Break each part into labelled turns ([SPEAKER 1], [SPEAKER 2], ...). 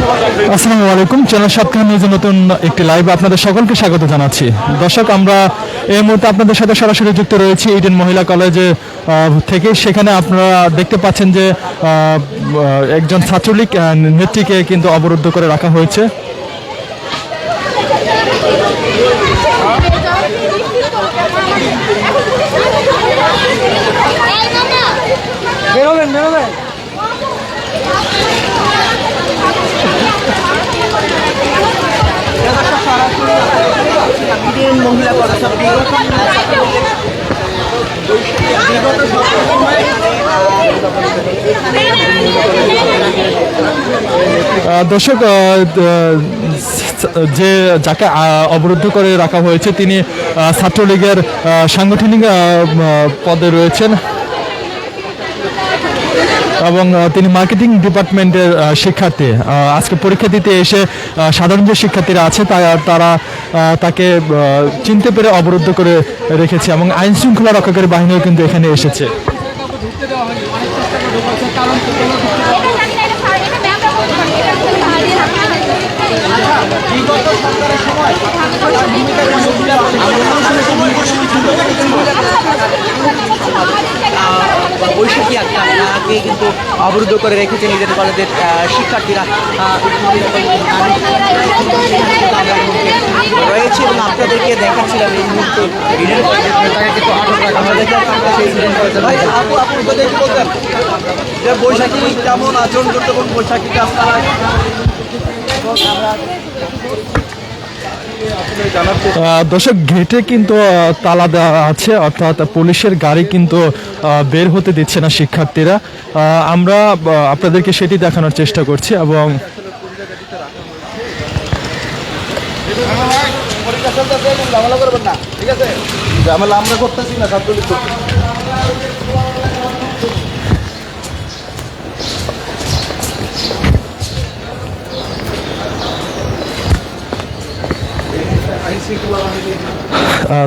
[SPEAKER 1] আসসালামু আলাইকুম। চ্যানেল সাতখান নিউজে নতুন একটি লাইভ আপনাদের সকলকে স্বাগত জানাচ্ছি। দর্শক, আমরা এই মুহূর্তে আপনাদের সাথে সরাসরি যুক্ত রয়েছি ইডেন মহিলা কলেজে থেকে। সেখানে আপনারা দেখতে পাচ্ছেন যে একজন ছাত্রলীগ নেত্রীকে কিন্তু অবরুদ্ধ করে রাখা হয়েছে।
[SPEAKER 2] মহিলা কলেজ বিগত
[SPEAKER 1] দর্শক যে যাকে অবরুদ্ধ করে রাখা হয়েছে, তিনি ছাত্রলীগের সাংগঠনিক পদে রয়েছেন। এবং তিনি মার্কেটিং ডিপার্টমেন্টের শিক্ষার্থী। আজকে পরীক্ষা দিতে এসে সাধারণ যে শিক্ষার্থীরা আছে তারা তাকে চিনতে পেরে অবরুদ্ধ করে রেখেছে এবং আইন শৃঙ্খলা রক্ষাকারী বাহিনীও কিন্তু এখানে এসেছে।
[SPEAKER 2] আক্তারকে কিন্তু অবরুদ্ধ করে রেখেছে নিজের কলেজের শিক্ষার্থীরা। রয়েছে এবং আপনাদেরকে দেখাচ্ছিলাম এই মুহূর্তে ইডেন কলেজের নেতাকে কিন্তু আটক রাখা হয়েছে সেই ইডেন কলেজের ভাই, আপু আপনি ওদেরকে বলতেন যে বৈশাখী কেমন আচরণ করতে এবং বৈশাখীকে
[SPEAKER 1] দর্শক গেটে কিন্তু তালা দেওয়া আছে, অর্থাৎ পুলিশের গাড়ি কিন্তু বের হতে দিচ্ছে না শিক্ষার্থীরা। আমরা আপনাদেরকে সেটি দেখানোর চেষ্টা করছি এবং
[SPEAKER 2] আছে? আমরা করতেছি না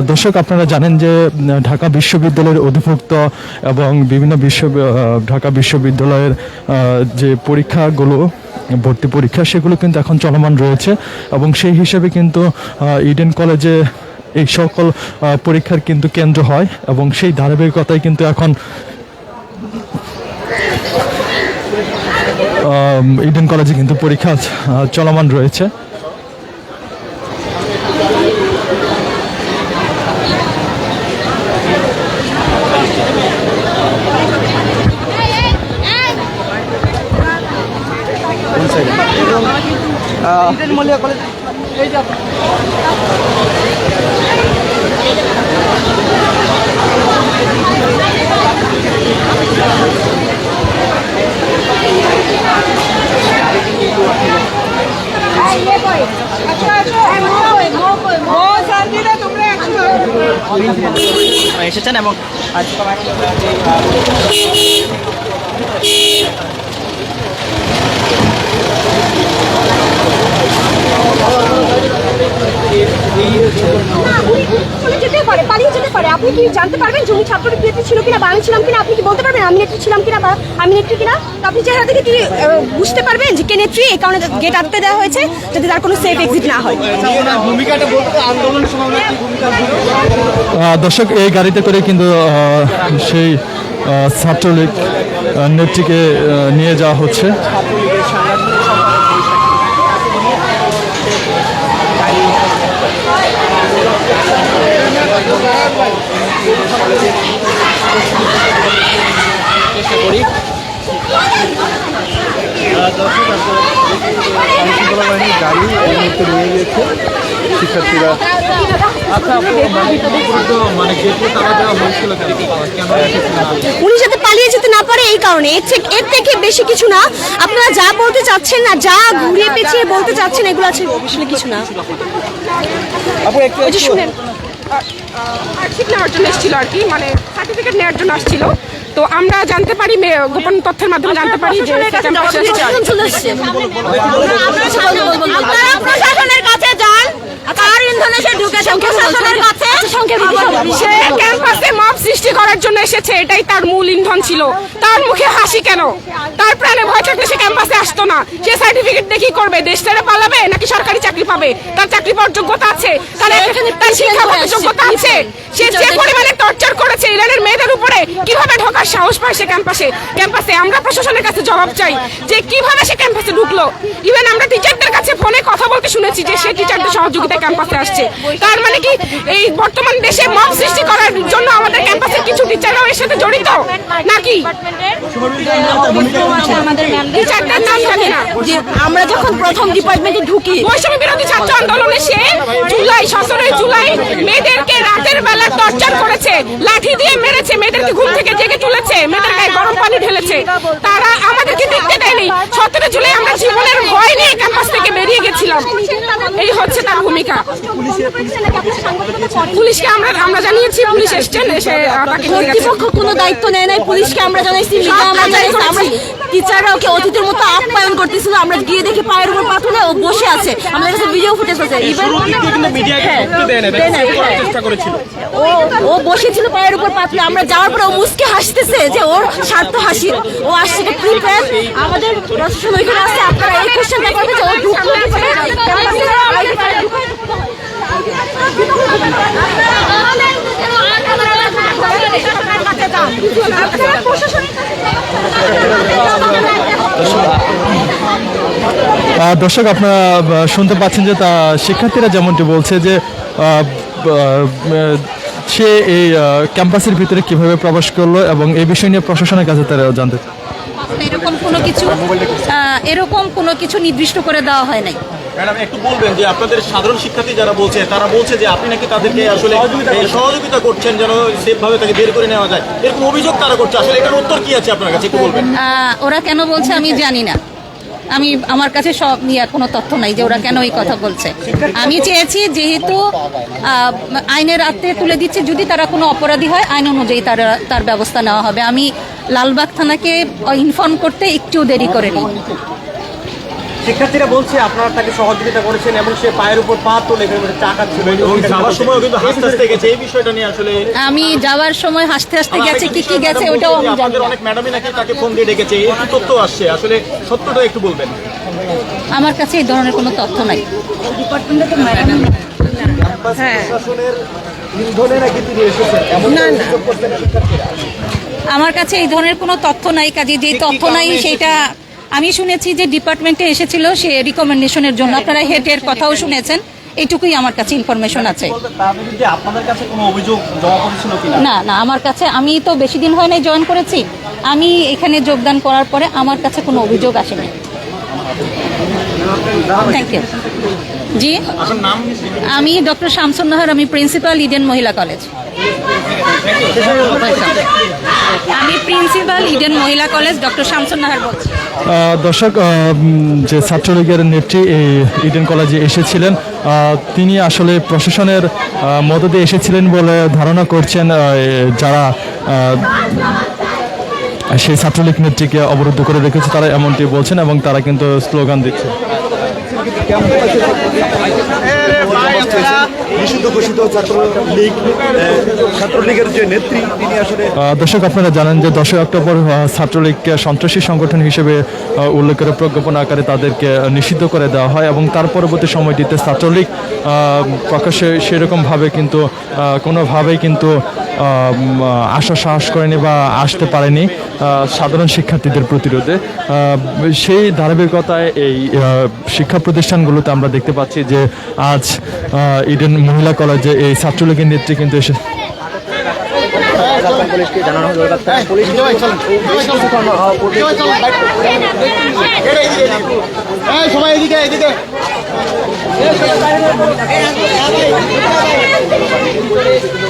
[SPEAKER 1] দর্শক, আপনারা জানেন যে ঢাকা বিশ্ববিদ্যালয়ের অধিভুক্ত এবং বিভিন্ন বিশ্ব ঢাকা বিশ্ববিদ্যালয়ের যে পরীক্ষাগুলো, ভর্তি পরীক্ষা, সেগুলো কিন্তু এখন চলমান রয়েছে এবং সেই হিসেবে কিন্তু ইডেন কলেজে এই সকল পরীক্ষার কিন্তু কেন্দ্র হয় এবং সেই ধারাবাহিকতায় কিন্তু এখন ইডেন কলেজে কিন্তু পরীক্ষা চলমান রয়েছে
[SPEAKER 2] ইডেন মলিয়া কলেজ এই যে আপনি- এসেছেন এবং আজকে
[SPEAKER 3] চলে যেতে পারে আপনি কি জানতে পারবেন ছিল কিনা আপনি কি বলতে পারবেন আমি ছিলাম কিনা বা আমি কিনা? আপনি বুঝতে পারবেন যে দেওয়া হয়েছে যাতে তার কোনো এক্সিট না হয়।
[SPEAKER 1] দর্শক, এই গাড়িতে করে কিন্তু সেই ছাত্রলীগ নেত্রীকে নিয়ে যাওয়া হচ্ছে
[SPEAKER 2] ছাত্রলীগের সাংগঠনিক সম্পাদক বৈশাখী চেষ্টা করি।
[SPEAKER 4] আইনশৃঙ্খলা বাহিনীর গাড়ি এই মুহূর্তে নিয়ে গিয়েছে। শিক্ষার্থীরা
[SPEAKER 3] উনি যাতে পালিয়ে যেতে না পারে এই কারণে। এর থেকে এর থেকে বেশি কিছু না। আপনারা যা বলতে চাচ্ছেন না যা ঘুরিয়ে পেঁচিয়ে বলতে চাচ্ছেন এগুলো আছে। আসলে কিছু না।
[SPEAKER 2] আপু একটু
[SPEAKER 3] শুনেন।
[SPEAKER 5] মার্কশিট নেওয়ার জন্য এসেছিল আর কি মানে সার্টিফিকেট নেওয়ার জন্য আসছিল। তো আমরা জানতে পারি গোপন তথ্যের মাধ্যমে জানতে পারি যে
[SPEAKER 3] প্রশাসনের কাছে যান তার ইন্ধনে সে ঢুকে প্রশাসনের কাছে
[SPEAKER 5] সে ক্যাম্পাসে মব সৃষ্টি করার জন্য এসেছে এটাই তার মূল ইন্ধন ছিল। তার মুখে হাসি কেন? তার প্রাণে ভয় থাকলে সে ক্যাম্পাসে আসতো না। সে সার্টিফিকেট কি করবে? দেশ ছেড়ে পালাবে নাকি সরকারি চাকরি পাবে? তার চাকরি পাওয়ার যোগ্যতা আছে। তার তার শিক্ষাগত যোগ্যতা আছে। সে যে পরিমাণে টর্চার করেছে ইরানের মেয়েদের উপরে কীভাবে ঢোকার সাহস পায় সে ক্যাম্পাসে ক্যাম্পাসে আমরা প্রশাসনের কাছে জবাব চাই যে কীভাবে সে ক্যাম্পাসে ঢুকলো? ইভেন আমরা টিচারদের কাছে ফোনে কথা বলতে শুনেছি যে সে টিচারদের সহযোগিতা ক্যাম্পাসে আসছে। তার মানে কি? এই বর্তমান দেশে মব সৃষ্টি করার জন্য আমাদের ক্যাম্পাসের কিছু টিচাররাও এর সাথে জড়িত নাম না।
[SPEAKER 3] যে আমরা যখন প্রথম ডিপার্টমেন্টে ঢুকি
[SPEAKER 5] বৈষম্য বিরোধী ছাত্র আন্দোলনে সে জুলাই সতেরোই জুলাই মেয়েদেরকে রাতের বেলা টর্চার করেছে লাঠি দিয়ে মেরেছে মেয়েদেরকে ঘুম থেকে জেগে তুলেছে মেয়েদের গায়ে গরম পানি ঢেলেছে তারা আমাদেরকে দেখতে দেয়নি সতেরো জুলাই আমরা জীবনের ভয় নিয়ে ক্যাম্পাস থেকে বেরিয়ে এই হচ্ছে তার ভূমিকা। পুলিশকে আমরা আমরা জানিয়েছি পুলিশ এসছেন এসে তাকে
[SPEAKER 3] কর্তৃপক্ষ কোনো দায়িত্ব নেয় নাই পুলিশকে আমরা জানাইছি আমরা জানাইছি আমরা টিচাররা ওকে অতিথির মতো আপ্যায়ন করতেছিল আমরা গিয়ে দেখি পায়ের উপর পাথরে ও বসে আছে। আমাদের কাছে ভিডিও ফুটেজ আছে। ও ও বসেছিল পায়ের উপর পাতলে আমরা যাওয়ার পরে ও মুসকে হাসতেছে যে ওর স্বার্থ হাসি। ও আসছে প্রিপেয়ার আমাদের প্রশাসন ওইখানে আছে আপনারা এই কোশ্চেনটা করবেন যে ও ঢুকলো
[SPEAKER 1] দর্শক, আপনারা শুনতে পাচ্ছেন যে তা শিক্ষার্থীরা যেমনটি বলছে যে সে এই ক্যাম্পাসের ভিতরে কীভাবে প্রবেশ করল এবং এই বিষয় নিয়ে প্রশাসনের কাছে তারা জানতে।
[SPEAKER 6] এরকম কোনো কিছু এরকম কোনো কিছু নির্দিষ্ট করে দেওয়া হয় নাই
[SPEAKER 2] ম্যাডাম একটু বলবেন যে আপনাদের সাধারণ শিক্ষার্থী যারা বলছে তারা বলছে যে আপনি নাকি তাদেরকে আসলে সহযোগিতা করছেন। যেন সেফ ভাবে তাকে বের করে নেওয়া যায়। এরকম অভিযোগ তারা করছে। আসলে এটার উত্তর কি আছে আপনার কাছে একটু বলবেন?
[SPEAKER 6] ওরা কেন বলছে আমি জানি না। আমি আমার কাছে সব নিয়ে কোনো তথ্য নাই যে ওরা কেন এই কথা বলছে। আমি চেয়েছি যেহেতু আইনের আত্মে তুলে দিচ্ছে যদি তারা কোনো অপরাধী হয় আইন অনুযায়ী তার তার ব্যবস্থা নেওয়া হবে। আমি লালবাগ থানাকে ইনফর্ম করতে একটু দেরি করিনি।
[SPEAKER 7] শিক্ষার্থীরা বলছে আপনারা তাকে সহযোগিতা করেছেন এবং সে পায়ের উপর পা তোলে টাকা ছিল
[SPEAKER 2] যাওয়ার সময় কিন্তু হাসতে হাসতে গেছে। এই বিষয়টা নিয়ে আসলে
[SPEAKER 6] আমি যাওয়ার সময় হাসতে হাসতে গেছে কি কি গেছে ওটাও আমি জানি
[SPEAKER 2] অনেক ম্যাডামই নাকি তাকে ফোন দিয়ে ডেকেছে। এই তথ্য আসছে? আসলে সত্যটা একটু বলবেন।
[SPEAKER 6] আমার কাছে এই ধরনের কোনো তথ্য নাই। আমার কাছে এই ধরনের কোনো তথ্য নাই কাজে যে তথ্য নাই সেটা আমি শুনেছি যে ডিপার্টমেন্টে এসেছিল সে রিকমেন্ডেশনের জন্য। আপনারা হেডের কথাও শুনেছেন। এইটুকুই আমার কাছে ইনফরমেশন আছে। না না আমার কাছে আমি তো বেশি দিন হয় নাই জয়েন করেছি। আমি এখানে যোগদান করার পরে আমার কাছে কোনো অভিযোগ আসেনি। থ্যাংক ইউ জি? আমি ডক্টর শামসুন নাহার, আমি প্রিন্সিপাল, ইডেন মহিলা কলেজ। আমি প্রিন্সিপাল, ইডেন মহিলা কলেজ, ডক্টর শামসুন নাহার বলছি।
[SPEAKER 1] দর্শক যে ছাত্রলীগের নেত্রী এই ইডেন কলেজে এসেছিলেন তিনি আসলে প্রশাসনের মদদে এসেছিলেন বলে ধারণা করছেন যারা সেই ছাত্রলীগ নেত্রীকে অবরুদ্ধ করে রেখেছে, তারা এমনটি বলছেন এবং তারা কিন্তু স্লোগান দিচ্ছে।
[SPEAKER 4] নিষিদ্ধ ঘোষিত ছাত্রলীগ ছাত্রলীগের যে নেত্রী তিনি আসলে
[SPEAKER 1] দর্শক আপনারা জানেন যে দশই অক্টোবর ছাত্রলীগকে সন্ত্রাসী সংগঠন হিসেবে উল্লেখ করে প্রজ্ঞাপন আকারে তাদেরকে নিষিদ্ধ করে দেওয়া হয় এবং তার পরবর্তী সময়টিতে ছাত্রলীগ আহ, প্রকাশ্যে সেরকমভাবে কিন্তু কোনোভাবেই কিন্তু আসা সাহস করেনি বা আসতে পারেনি সাধারণ শিক্ষার্থীদের প্রতিরোধে। সেই ধারাবাহিকতায় এই শিক্ষা প্রতিষ্ঠানগুলোতে আমরা দেখতে পাচ্ছি যে আজ ইডেন মহিলা কলেজে এই ছাত্রলীগের নেত্রী কিন্তু এসে
[SPEAKER 2] সবাই এদিকে এদিকে।